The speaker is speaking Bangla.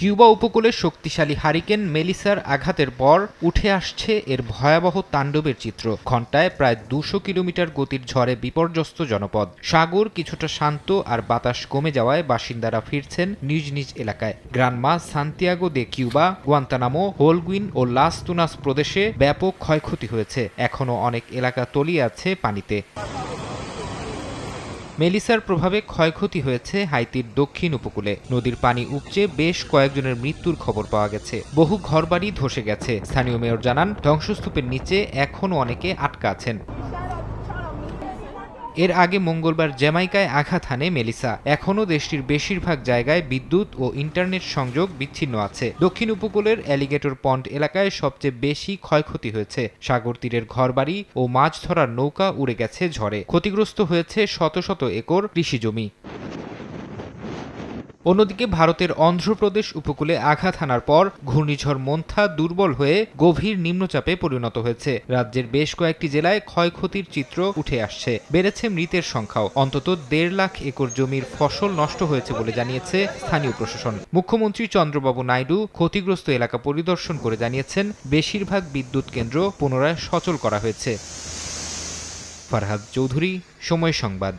কিউবা উপকূলে শক্তিশালী হারিকেন মেলিসার আঘাতের পর উঠে আসছে এর ভয়াবহ তাণ্ডবের চিত্র। ঘন্টায় প্রায় দুশো কিলোমিটার গতির ঝড়ে বিপর্যস্ত জনপদ। সাগর কিছুটা শান্ত আর বাতাস কমে যাওয়ায় বাসিন্দারা ফিরছেন নিজ নিজ এলাকায়। Granma Santiago de Cuba, Guantanamo, Holguin ও লাস তুনাস প্রদেশে ব্যাপক ক্ষয়ক্ষতি হয়েছে। এখনও অনেক এলাকা তলিয়ে আছে পানিতে। মেলিসার প্রভাবে ক্ষয়ক্ষতি হয়েছে হাইতির দক্ষিণ উপকূলে। নদীর পানি উপচে বেশ কয়েকজনের মৃত্যুর খবর পাওয়া গেছে। বহু ঘরবাড়ি ধসে গেছে। স্থানীয় মেয়র জানান, ধ্বংসস্তূপের নিচে এখনও অনেকে আটকা আছেন। এর আগে মঙ্গলবার জ্যামাইকায় আঘাত হানে মেলিসা। এখনও দেশটির বেশিরভাগ জায়গায় বিদ্যুৎ ও ইন্টারনেট সংযোগ বিচ্ছিন্ন আছে। দক্ষিণ উপকূলের অ্যালিগেটর পন্ট এলাকায় সবচেয়ে বেশি ক্ষয়ক্ষতি হয়েছে। সাগর তীরের ঘরবাড়ি ও মাছ ধরার নৌকা উড়ে গেছে ঝড়ে। ক্ষতিগ্রস্ত হয়েছে শত শত একর কৃষিজমি। অন্যদিকে ভারতের অন্ধ্রপ্রদেশ উপকূলে আঘাত হানার পর ঘূর্ণিঝড় মন্থা দুর্বল হয়ে গভীর নিম্নচাপে পরিণত হয়েছে। রাজ্যের বেশ কয়েকটি জেলায় ক্ষয়ক্ষতির চিত্র উঠে আসছে। বেড়েছে মৃতের সংখ্যাও। অন্তত দেড় লাখ একর জমির ফসল নষ্ট হয়েছে বলে জানিয়েছে স্থানীয় প্রশাসন। মুখ্যমন্ত্রী চন্দ্রবাবু নাইডু ক্ষতিগ্রস্ত এলাকা পরিদর্শন করে জানিয়েছেন, বেশিরভাগ বিদ্যুৎ কেন্দ্র পুনরায় সচল করা হয়েছে। ফারহাদ চৌধুরী, সময় সংবাদ।